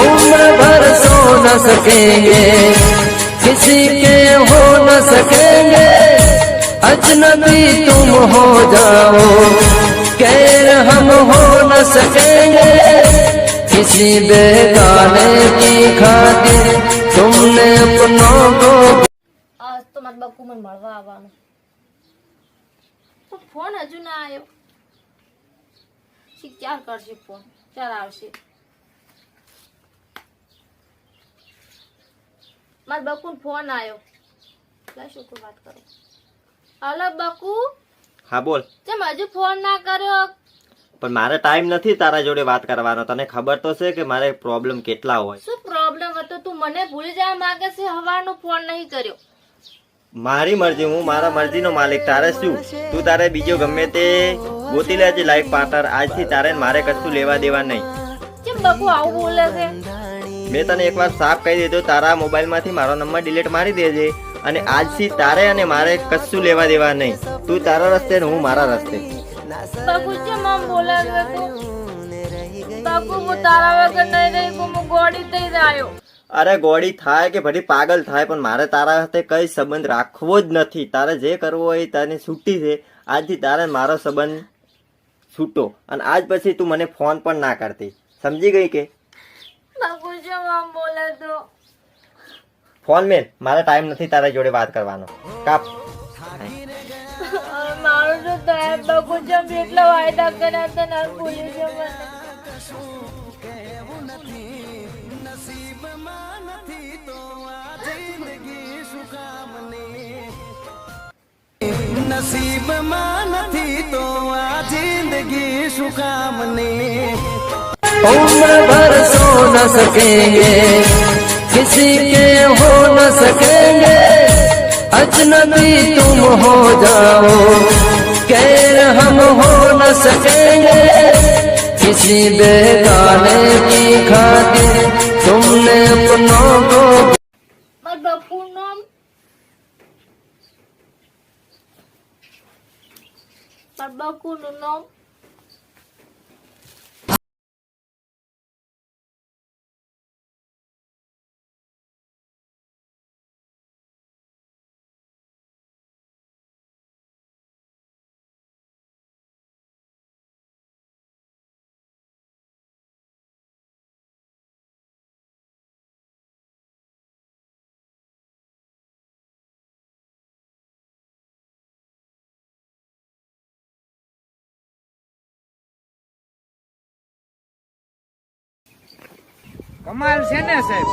उम्र भर सो न सकेंगे किसी के हो न सकेंगे अजनबी तुम हो जाओ गैर हम हो न सकेंगे किसी बेगाने की खातिर तुमने अपनों को આજ તો મારા બાપુ મને મળવા આવવાનું તો ફોન હજુ ના આવ્યો શી ક્યાં કરશે ફોન ક્યારે આવશે મારા બાપુ ફોન આવ્યો લાય શું વાત કરો. હલો બકુ હા બોલ. તેમ હજુ ફોન ના કર્યો? પણ મારે ટાઈમ નથી તારા જોડે વાત કરવાનો. તને ખબર તો છે કે મારે પ્રોબ્લેમ કેટલા હોય. શું પ્રોબ્લેમ હતો? તું મને ભૂલી જવા માંગે છે હવાનો ફોન નહીં કર્યો. મારી મરજી હું મારા મરજીનો માલિક તારે શું? તું તારે બીજો ગમે તે ગોતી લેજે લાઈફ પાર્ટનર. આજથી તારે મારે કશું લેવા દેવા નહીં. કેમ બાપુ આવું બોલે છે? મેં તને એકવાર સાફ કહી દીધું તારા મોબાઈલમાંથી મારો નંબર ડિલીટ મારી દેજે અને આજથી તારે અને મારે કશું લેવા દેવા નહીં. તું તારા રસ્તે ને હું મારા રસ્તે. બકુ કેમ આમ બોલે છે તું બાપુ હું તારા વગર નહીં રહી હું ગોડી થઈ રહ્યો. અરે ગોળી થાય કે ભરી પાગલ થાય પણ મારે તારા સાથે કઈ સંબંધ રાખવો જ નથી. તારે જે કરવો હોય તને છૂટી છે. આજથી તારે મારો સંબંધ છૂટો. અને આજ પછી તું મને ફોન પણ ના કરતી. સમજી ગઈ કે? તો. ફોન મેલ મારે ટાઈમ નથી તારા જોડે વાત કરવાનો. કાપ. મારું તો થાય બાપુ જેમ એટલા વાયદા કર્યા હતા ને ભૂલી છે નસીબમાં નથી તો આ જિંદગી શું કામની उम्र भर सो न सकेंगे। किसी के हो न सकेंगे। अजनबी तुम हो जाओ। कैर हम हो न सकेंगे। किसी बेगाने की खातिर तुमने अपनों को But no. કમાલ છે ને સાહેબ?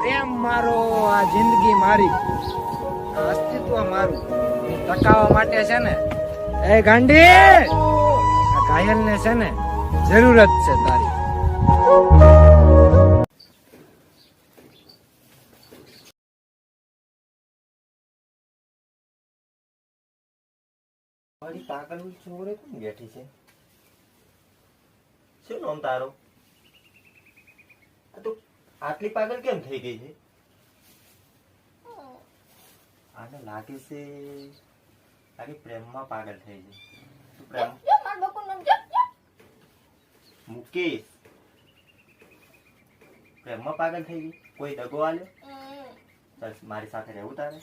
પ્રેમ મારો આ જિંદગી મારી. અસ્તિત્વ મારું. ટકાવવા માટે છે ને. એ ગાંડી આ ઘાયલ ને છે ને જરૂરત છે તારી. પાગલ છોકરે કોણ બેઠી છે? શું નામ તારું? તું આટલી પાગલ કેમ થઈ ગઈ છે? આને લાગે છે લાગે પ્રેમમાં પાગલ થઈ છે. તું પ્રેમ. મુકેશ. પ્રેમમાં પાગલ થઈ ગઈ? કોઈ દગો આલે? બસ મારી સાથે રહેવું તારે.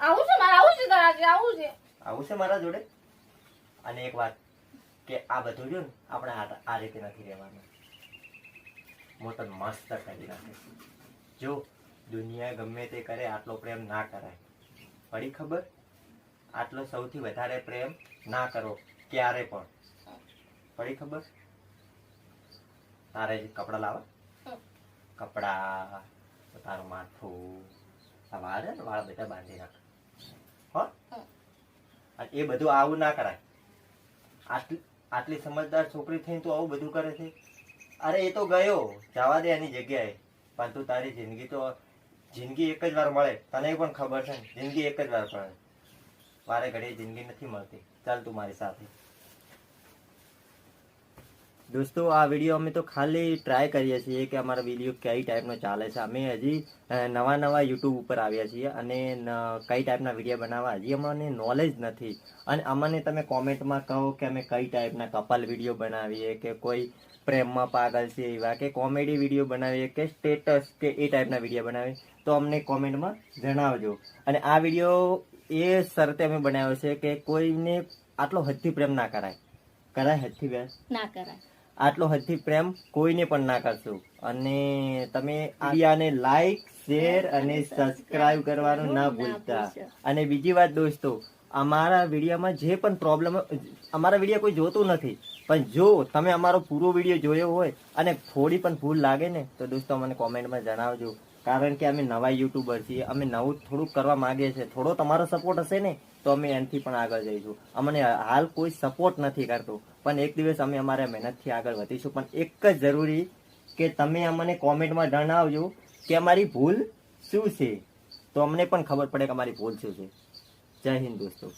આવું છે મારા આવું છે તારા આવું છે. આવું છે મારા જોડે? અને એક વાત કે આ બધું જો ને આપણે આ રીતે નથી રહેવાનું. મોટો મસ્ત કરી નાખે. જો દુનિયા ગમે તે કરે આટલો પ્રેમ ના કરાય. પડી ખબર? આટલો સૌથી વધારે પ્રેમ ના કરો ક્યારે પણ. પડી ખબર? તારે કપડા લાવા. કપડા તારું માથું ને વાળ બધા બાંધી નાખ. હો? એ બધું આવું ના કરાય. આટલી આટલી સમજદાર છોકરી થઈને તું આવું બધું કરે છે? અરે, એ તો ગયો. જવા દે એની જગ્યાએ. પણ તું તારી જિંદગી તો જિંદગી એક જ વાર મળે. તને પણ ખબર છે જિંદગી એક જ વાર મળે. વારે ઘડીએ જિંદગી નથી મળતી. ચાલ તું મારી સાથે. દોસ્તો, આ વીડિયો અમે તો ખાલી ટ્રાય કરીએ છીએ કે અમારો વીડિયો કઈ ટાઈપનો ચાલે છે. અમે હજી નવા નવા યુટ્યુબ ઉપર આવ્યા છીએ અને કઈ ટાઈપના વીડિયો બનાવવા. હજી અમને નોલેજ નથી. અને અમને તમે કોમેન્ટમાં કહો કે અમે કઈ ટાઈપના કપલ વીડિયો બનાવીએ કે કોઈ પ્રેમમાં પાગલ છે એવા કે કોમેડી વીડિયો બનાવીએ કે સ્ટેટસ કે એ ટાઈપના વીડિયો બનાવીએ, તો અમને કોમેન્ટમાં જણાવજો. અને આ વીડિયો એ શરતે અમે બનાવ્યો છે કે કોઈને આટલો હદથી પ્રેમ ના કરાય. કરાય હદથી પ્રેમ ના કરાય. આટલો હદથી પ્રેમ કોઈને પણ ના કરશો. અને તમે આને લાઈક શેર અને સબસ્ક્રાઇબ કરવાનું ના ભૂલતા. અને બીજી વાત દોસ્તો, અમારા વિડીયોમાં જે પણ પ્રોબ્લેમ અમારા વીડિયો કોઈ જોતું નથી. પણ જો તમે અમારો પૂરો વીડિયો જોયો હોય અને થોડી પણ ભૂલ લાગે ને, તો દોસ્તો અમને કોમેન્ટમાં જણાવજો. કારણ કે અમે નવા યુટ્યુબર છીએ, અમે નવું થોડુંક કરવા માંગીએ છીએ. થોડો તમારો સપોર્ટ હશે ને, તો અમે એનાથી પણ આગળ જઈશું. અમને હાલ કોઈ સપોર્ટ નથી કરતો, પણ એક દિવસ અમે અમારા મહેનતથી આગળ વધીશું. પણ એક જ જરૂરી કે તમે અમને કોમેન્ટમાં જણાવજો કે અમારી ભૂલ શું છે. તો અમને પણ ખબર પડે કે અમારી ભૂલ શું છે. જય હિન્દ દોસ્તો.